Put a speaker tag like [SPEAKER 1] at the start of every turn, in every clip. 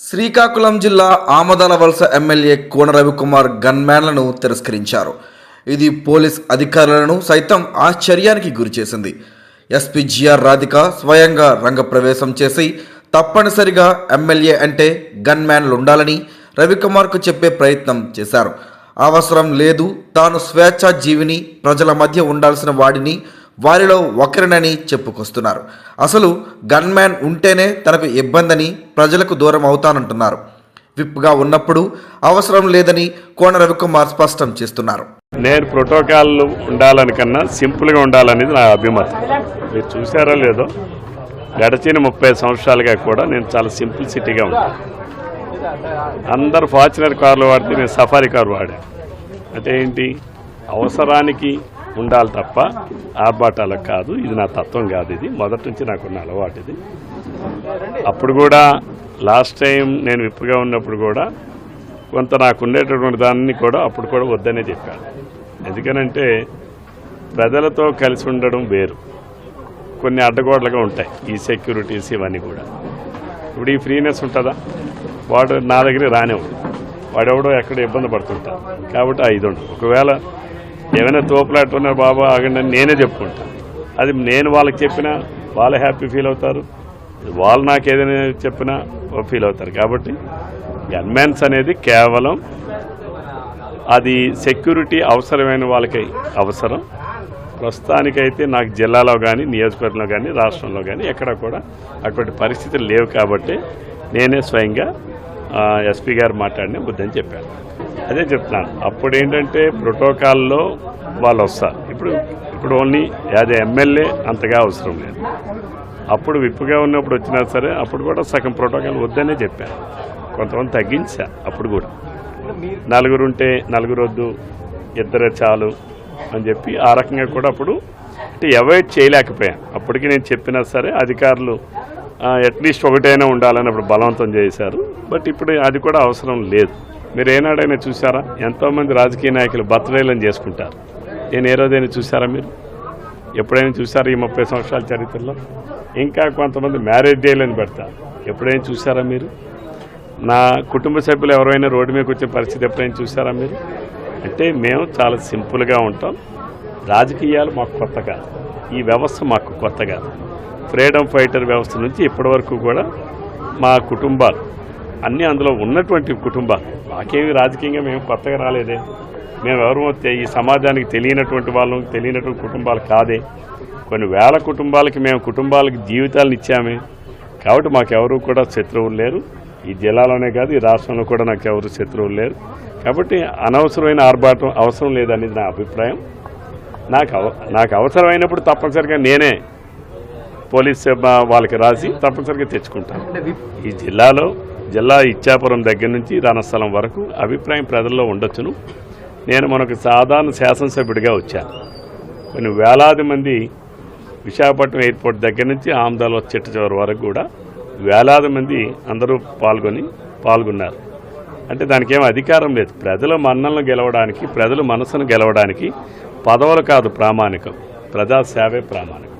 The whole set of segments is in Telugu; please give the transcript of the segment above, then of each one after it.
[SPEAKER 1] శ్రీకాకుళం జిల్లా ఆమదాల వలస ఎమ్మెల్యే కోన రవికుమార్ గన్మ్యాన్లను తిరస్కరించారు. ఇది పోలీస్ అధికారులను సైతం ఆశ్చర్యానికి గురిచేసింది. ఎస్పీ జిఆర్ రాధిక స్వయంగా రంగప్రవేశం చేసి తప్పనిసరిగా ఎమ్మెల్యే అంటే గన్మ్యాన్లు ఉండాలని రవికుమార్కు చెప్పే ప్రయత్నం చేశారు. అవసరం లేదు తాను స్వేచ్ఛా జీవిని ప్రజల మధ్య ఉండాల్సిన వాడిని వారిలో ఒకరినని చెప్పుకొస్తున్నారు. అసలు గన్మ్యాన్ ఉంటేనే తనకు ఇబ్బందని ప్రజలకు దూరం అవుతానంటున్నారు. విప్గా ఉన్నప్పుడు అవసరం లేదని కోన రవికుమార్ స్పష్టం చేస్తున్నారు.
[SPEAKER 2] నేను ప్రోటోకాల్ ఉండాలని కన్నా సింపుల్గా ఉండాలనేది నా అభిమతం. మీరు చూసారో లేదో గడిచిన ముప్పై సంవత్సరాలుగా కూడా నేను చాలా సింపుల్ సిటీగా ఉంటాను అందరు ఫార్చునర్ కార్లు వాడితే నేను సఫారీ కారు వాడాను అంటే ఏంటి? అవసరానికి ఉండాలి తప్ప ఆర్భాటాలకు కాదు. ఇది నా తత్వం కాదు ఇది. మొదటి నుంచి నాకున్న అలవాటు ఇది. అప్పుడు కూడా లాస్ట్ టైం నేను విప్పుగా ఉన్నప్పుడు కూడా కొంత నాకు ఉండేటటువంటి దాన్ని కూడా అప్పుడు కూడా వద్దనే చెప్పాను. ఎందుకనంటే ప్రజలతో కలిసి ఉండడం వేరు. కొన్ని అడ్డగోడలుగా ఉంటాయి. ఈ సెక్యూరిటీస్ ఇవన్నీ కూడా. ఇప్పుడు ఈ ఫ్రీనెస్ ఉంటుందా? వాడు నా దగ్గర రానివ్వడు. వాడెవడో ఎక్కడ ఇబ్బంది పడుతుంటారు కాబట్టి ఆ ఇది ఉండదు. ఒకవేళ ఏమైనా తోపులాట ఉన్నా బాబా ఆగండి అని నేనే చెప్పుకుంటాను అది నేను వాళ్ళకి చెప్పినా వాళ్ళు హ్యాపీ ఫీల్ అవుతారు. వాళ్ళు నాకు ఏదైనా చెప్పినా ఫీల్ అవుతారు. కాబట్టి గన్మెన్స్ అనేది కేవలం అది సెక్యూరిటీ అవసరమైన వాళ్ళకి అవసరం. ప్రస్తుతానికైతే నాకు జిల్లాలో కానీ నియోజకవర్గంలో కానీ రాష్ట్రంలో కానీ ఎక్కడ కూడా అటువంటి పరిస్థితులు లేవు కాబట్టి నేనే స్వయంగా ఎస్పీ గారు మాట్లాడిన బుద్ధని చెప్పాను. అదే చెప్తున్నాను. అప్పుడు ఏంటంటే ప్రోటోకాల్లో వాళ్ళు వస్తారు ఇప్పుడు ఇప్పుడు ఓన్లీ యాజ్ ఎమ్మెల్యే అంతగా అవసరం లేదు. అప్పుడు విప్పుగా ఉన్నప్పుడు వచ్చినా సరే అప్పుడు కూడా సగం ప్రోటోకాల్ వద్దనే చెప్పాను. కొంతమంది తగ్గించా అప్పుడు కూడా. నలుగురు ఉంటే నలుగురు వద్దు ఇద్దరే చాలు అని చెప్పి ఆ రకంగా కూడా అప్పుడు అంటే అవాయిడ్ చేయలేకపోయాను. అప్పటికి నేను చెప్పినా సరే అధికారులు అట్లీస్ట్ ఒకటైనా ఉండాలని అప్పుడు బలవంతం చేశారు. బట్ ఇప్పుడు అది కూడా అవసరం లేదు. మీరు ఏనాడైనా చూసారా ఎంతోమంది రాజకీయ నాయకులు బర్త్డేలను చేసుకుంటారు. నేను ఏ రోజైనా చూసారా మీరు? ఎప్పుడైనా చూసారా ఈ ముప్పై సంవత్సరాల చరిత్రలో? ఇంకా కొంతమంది మ్యారేజ్ డేలను పెడతారు. ఎప్పుడైనా చూసారా మీరు? నా కుటుంబ సభ్యులు ఎవరైనా రోడ్డు మీదకి వచ్చే పరిస్థితి ఎప్పుడైనా చూసారా మీరు? అంటే మేము చాలా సింపుల్గా ఉంటాం. రాజకీయాలు మాకు కొత్త కాదు. ఈ వ్యవస్థ మాకు కొత్త కాదు. ఫ్రీడమ్ ఫైటర్ వ్యవస్థ నుంచి ఇప్పటివరకు కూడా మా కుటుంబాలు అన్నీ అందులో ఉన్నటువంటి కుటుంబాలు మాకేమి రాజకీయంగా మేము కొత్తగా రాలేదే. మేము ఎవరు ఈ సమాజానికి తెలియనటువంటి వాళ్ళం తెలియనటువంటి కుటుంబాలు కాదే. కొన్ని వేల కుటుంబాలకి మేము కుటుంబాలకి జీవితాలను ఇచ్చామే. కాబట్టి మాకెవరు కూడా శత్రువులు లేరు. ఈ జిల్లాలోనే కాదు ఈ రాష్ట్రంలో కూడా నాకు ఎవరు శత్రువులు లేరు. కాబట్టి అనవసరమైన ఆర్భాటం అవసరం లేదనేది నా అభిప్రాయం. నాకు అవ నాకు అవసరమైనప్పుడు తప్పనిసరిగా నేనే పోలీస్ వాళ్ళకి రాసి తప్పనిసరిగా తెచ్చుకుంటాను. ఈ జిల్లాలో జిల్లా ఇచ్చాపురం దగ్గర నుంచి రణస్థలం వరకు అభిప్రాయం ప్రజల్లో ఉండొచ్చును. నేను మనకు సాధారణ శాసనసభ్యుడిగా వచ్చాను. కొన్ని వేలాది మంది విశాఖపట్నం ఎయిర్పోర్ట్ దగ్గర నుంచి ఆమ్దాలో చిట్ట చివరి వరకు కూడా వేలాది మంది అందరూ పాల్గొని పాల్గొన్నారు. అంటే దానికి ఏం అధికారం లేదు. ప్రజల మన్నలను గెలవడానికి ప్రజల మనసును గెలవడానికి పదవులు కాదు ప్రామాణికం. ప్రజాసేవే ప్రామాణికం.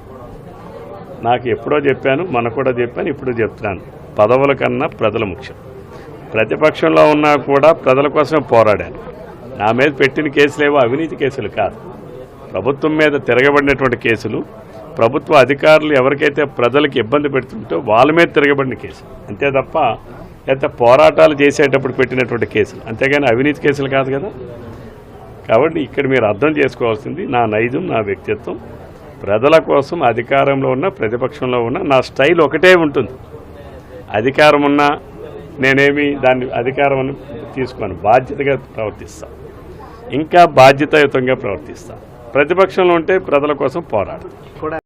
[SPEAKER 2] నాకు ఎప్పుడో చెప్పాను మన కూడా చెప్పాను ఇప్పుడు చెప్తున్నాను. పదవుల కన్నా ప్రజల ముఖ్యం. ప్రతిపక్షంలో ఉన్నా కూడా ప్రజల కోసమే పోరాడాను. నా మీద పెట్టిన కేసులేవో అవినీతి కేసులు కాదు. ప్రభుత్వం మీద తిరగబడినటువంటి కేసులు ప్రభుత్వ అధికారులు ఎవరికైతే ప్రజలకు ఇబ్బంది పెడుతుంటో వాళ్ళ మీద తిరగబడిన కేసు అంతే తప్ప లేకపోతే పోరాటాలు చేసేటప్పుడు పెట్టినటువంటి కేసులు. అంతేగాని అవినీతి కేసులు కాదు కదా. కాబట్టి ఇక్కడ మీరు అర్థం చేసుకోవాల్సింది నా నైజం నా వ్యక్తిత్వం. ప్రజల కోసం అధికారంలో ఉన్న ప్రతిపక్షంలో ఉన్న నా స్టైల్ ఒకటే ఉంటుంది. అధికారం ఉన్నా నేనేమి దాన్ని అధికారం తీసుకొని. బాధ్యతగా ప్రవర్తిస్తాను ఇంకా బాధ్యతాయుతంగా ప్రవర్తిస్తాను ప్రతిపక్షంలో ఉంటే ప్రజల కోసం పోరాడతాను